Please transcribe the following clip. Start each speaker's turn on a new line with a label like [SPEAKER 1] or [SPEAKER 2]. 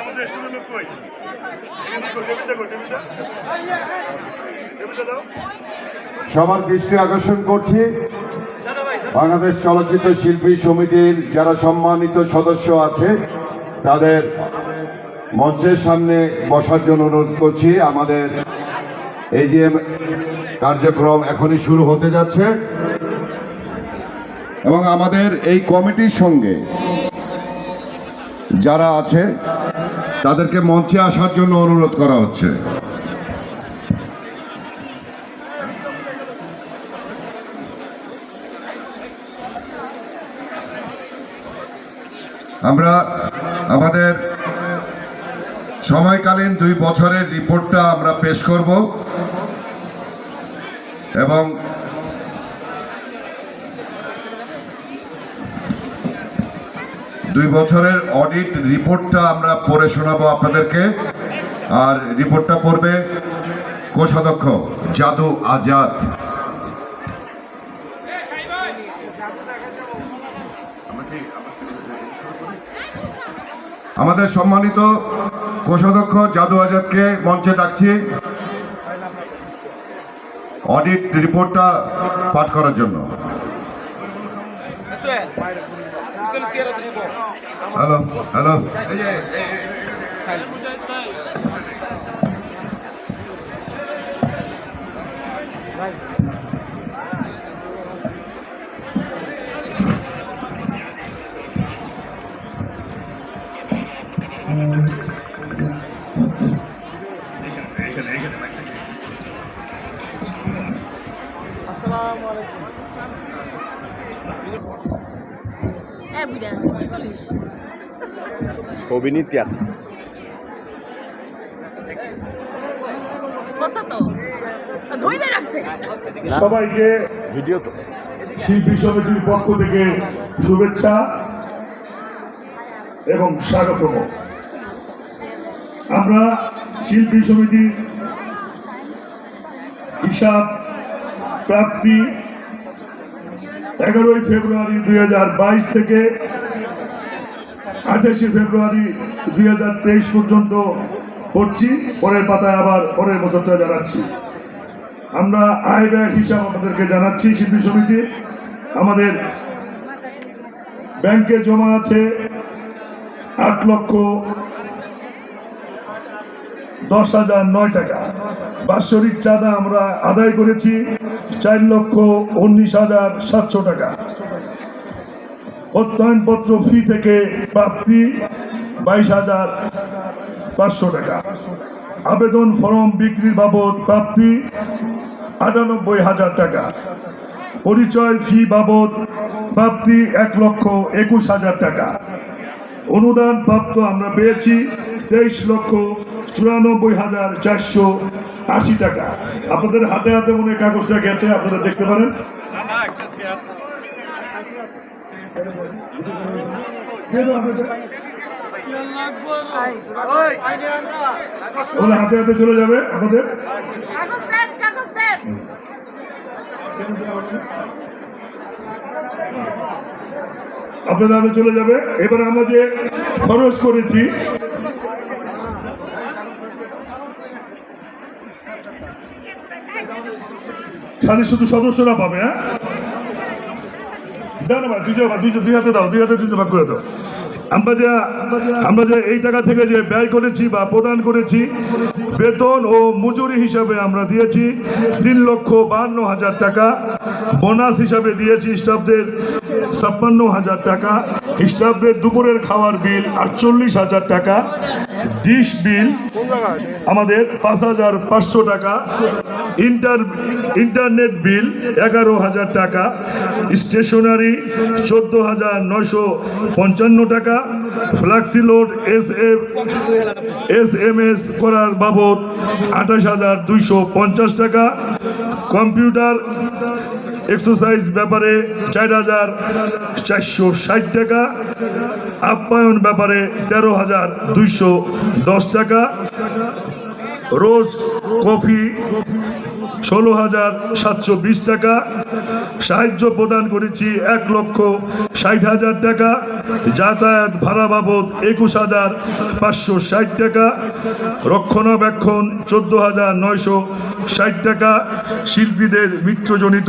[SPEAKER 1] আমাদের স্টুডেন্ট লোক কই
[SPEAKER 2] সবার দৃষ্টি আকর্ষণ করছি। বাংলাদেশ চলচ্চিত্র শিল্পী সমিতির যারা সম্মানিত সদস্য আছে, তাদের মঞ্চের সামনে বসার জন্য অনুরোধ করছি, আমাদের এই যে কার্যক্রম এখনই শুরু হতে যাচ্ছে এবং আমাদের এই কমিটির সঙ্গে যারা আছে, তাদেরকে মঞ্চে আসার জন্য অনুরোধ করা হচ্ছে। আমরা আমাদের সময়কালীন দুই বছরের রিপোর্টটা আমরা পেশ করব। এবং দুই বছরের অডিট রিপোর্টটা আমরা পড়ে শোনাবো আপনাদেরকে। আর রিপোর্টটা পড়বে কোষাধ্যক্ষ জাদু আজাদ। আমাদের সম্মানিত কোষাধ্যক্ষ জাদু আজাদকে মঞ্চে ডাকছি। অডিট রিপোর্টটা পাঠ করার জন্য। Hello hello.
[SPEAKER 3] ছবি নিতে
[SPEAKER 4] রাখছে।
[SPEAKER 1] সবাইকে
[SPEAKER 3] ভিডিও তো।
[SPEAKER 1] শিল্পী সমিতির পক্ষ থেকে শুভেচ্ছা এবং স্বাগতম। আমরা শিল্পী সমিতির হিসাব প্রাপ্তি এগারোই ফেব্রুয়ারি দুই হাজার বাইশ থেকে আঠাশে ফেব্রুয়ারি দুই হাজার তেইশ পর্যন্ত করছি পরের পাতায় আবার পরের বছরটা জানাচ্ছি। আমরা আয় ব্যয় হিসাব আমাদেরকে জানাচ্ছি শিল্পী সমিতি। আমাদের ব্যাংকে জমা আছে আট লক্ষ দশ হাজার নয় টাকা। বাৎসরিক চাঁদা আমরা আদায় করেছি চার লক্ষ উনিশ হাজার সাতশো টাকা। প্রত্যয়নপত্র ফি থেকে প্রাপ্তি বাইশ হাজার পাঁচশো টাকা। আবেদন ফর্ম বিক্রির বাবদ প্রাপ্তি আটানব্বই হাজার টাকা। পরিচয় ফি বাবদ প্রাপ্তি এক লক্ষ একুশ হাজার টাকা। অনুদান প্রাপ্ত আমরা পেয়েছি তেইশ লক্ষ চুরানব্বই হাজার চারশো আশি টাকা। আপনাদের হাতে হাতে মনে কাগজটা গেছে, আপনারা দেখতে পারেন। হাতে হাতে চলে যাবে আমাদের। আপনাদের হাতে চলে যাবে। এবার আমরা যে খরচ করেছি খালি শুধু সদস্যরা পাবে হ্যাঁ? না দুই জায়গা- দুই দুই হাতে দাও, দুই হাতে দুই ভাগ করে দাও। আমরা যে আমরা যে এই টাকা থেকে যে ব্যয় করেছি বা প্রদান করেছি, বেতন ও মজুরি হিসাবে আমরা দিয়েছি তিন লক্ষ বাহান্ন হাজার টাকা। বোনাস হিসাবে দিয়েছি স্টাফদের ছাপ্পান্ন হাজার টাকা। স্টাফদের দুপুরের খাওয়ার বিল আটচল্লিশ হাজার টাকা। ডিশ বিল আমাদের পাঁচ হাজার পাঁচশো টাকা, ইন্টার, ইন্টারনেট বিল এগারো হাজার টাকা, স্টেশনারি চোদ্দ হাজার নয়শো পঞ্চান্ন টাকা, flexi load S F, S M S করার বাবদ আঠাশ হাজার দুইশো পঞ্চাশ টাকা, কম্পিউটার এক্সারসাইজ ব্যাপারে চার হাজার চারশো ষাট টাকা, আপ্যায়ন ব্যাপারে তেরো হাজার দুইশো দশ টাকা, রোজ কফি ষোলো হাজার সাতশো বিশ টাকা, সাহায্য প্রদান করেছি এক লক্ষ ষাট হাজার টাকা, যাতায়াত ভাড়া বাবদ একুশ হাজার পাঁচশো ষাট টাকা, রক্ষণাবেক্ষণ চোদ্দ হাজার নয়শো ষাট টাকা, শিল্পীদের মৃত্যুজনিত